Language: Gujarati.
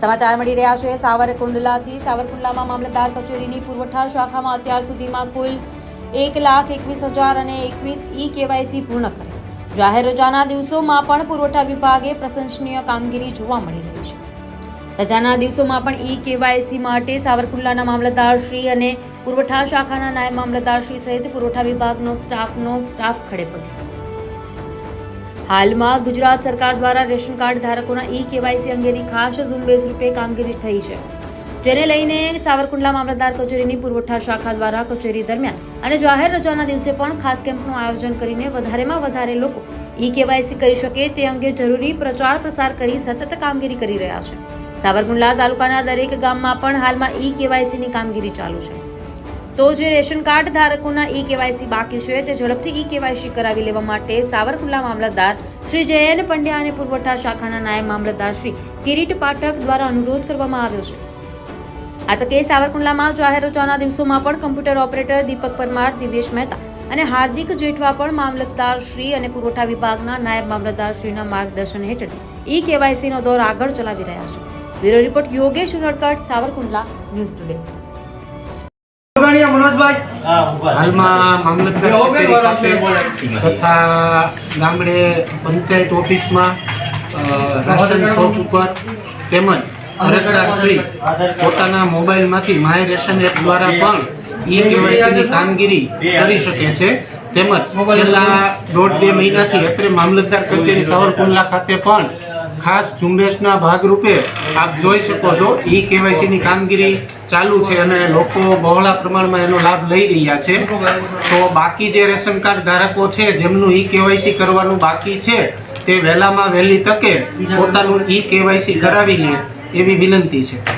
સમાચાર મળી રહ્યા છે. સાવરકુંડલાથી સાવરકુંડલામાં મામલતદાર કચેરીની પુરવઠા શાખામાં અત્યાર સુધીમાં કુલ એક લાખ એકવીસ હજાર અને એકવીસ ઈ કેવાયસી પૂર્ણ કરે. જાહેર રજાના દિવસોમાં પણ પુરવઠા વિભાગે પ્રશંસનીય કામગીરી જોવા મળી રહી છે. રજાના દિવસોમાં પણ ઈ કેવાયસી માટે સાવરકુંડલાના મામલતદારશ્રી અને પુરવઠા શાખાના નાયબ મામલતદારશ્રી સહિત પુરવઠા વિભાગનો સ્ટાફનો સ્ટાફ ખડે પગે. હાલમાં ગુજરાત સરકાર દ્વારા રેશન કાર્ડ ધારકોના ઈ કેવાયસી અંગેની ખાસ ઝુંબેશ રૂપે કામગીરી થઈ છે. જેને લઈને સાવરકુંડલા મામલતદાર કચેરીની પુરવઠા શાખા દ્વારા કચેરી દરમિયાન અને જાહેર રજાના દિવસે પણ ખાસ કેમ્પનું આયોજન કરીને વધારેમાં વધારે લોકો ઈ કેવાયસી કરી શકે તે અંગે જરૂરી પ્રચાર પ્રસાર કરી સતત કામગીરી કરી રહ્યા છે. સાવરકુંડલા તાલુકાના દરેક ગામમાં પણ હાલમાં ઈ કેવાયસીની કામગીરી ચાલુ છે. તો જે રેશન કાર્ડ ધારકોના ઈ કેવાયસી બાકી છે, તે ઝડપથી ઈ કેવાયસી કરાવી લેવા માટે સાવરકુંડલા મામલતદાર શ્રી જયન પંડ્યા અને પુરવઠા શાખાના નાયબ મામલતદાર શ્રી કિરીટ પાઠક દ્વારા અનુરોધ કરવામાં આવ્યો છે. આ તકે સાવરકુંડલામાં જાહેર રજાના દિવસોમાં પણ કમ્પ્યુટર ઓપરેટર દીપક પરમાર, દિવ્યેશ મહેતા અને હાર્દિક જેઠવા પણ મામલતદાર શ્રી અને પુરવઠા વિભાગના નાયબ મામલતદાર શ્રીના માર્ગદર્શન હેઠળ ઈ કેવાયસીનો દોર આગળ ચલાવી રહ્યા છે. Bureau report Yogesh Unadkat, Savarkundla, news today. Ganiya મનોજભાઈ? હાલમાં મામલતદાર કચેરી ખાતે તથા ગામડે પંચાયત ઓફિસમાં રાશન શોપ ઉપર તેમજ અરજદાર શ્રી પોતાના મોબાઈલમાંથી માય રેશન એપ દ્વારા પણ ઈ કેવાયસીની કામગીરી કરી શકે છે. તેમજ છેલ્લા દોઢ બે મહિનાથી અત્રે મામલતદાર કચેરી સાવરકુંડલા ખાતે પણ ખાસ ઝુંબેશના ભાગરૂપે આપ જોઈ શકો છો, ઈ કેવાયસીની કામગીરી ચાલુ છે અને લોકો બહોળા પ્રમાણમાં એનો લાભ લઈ રહ્યા છે. તો બાકી જે રેશન કાર્ડ ધારકો છે, જેમનું ઈ કેવાયસી કરવાનું બાકી છે, તે વહેલામાં વહેલી તકે પોતાનું ઈ કેવાયસી કરાવી લે એવી વિનંતી છે.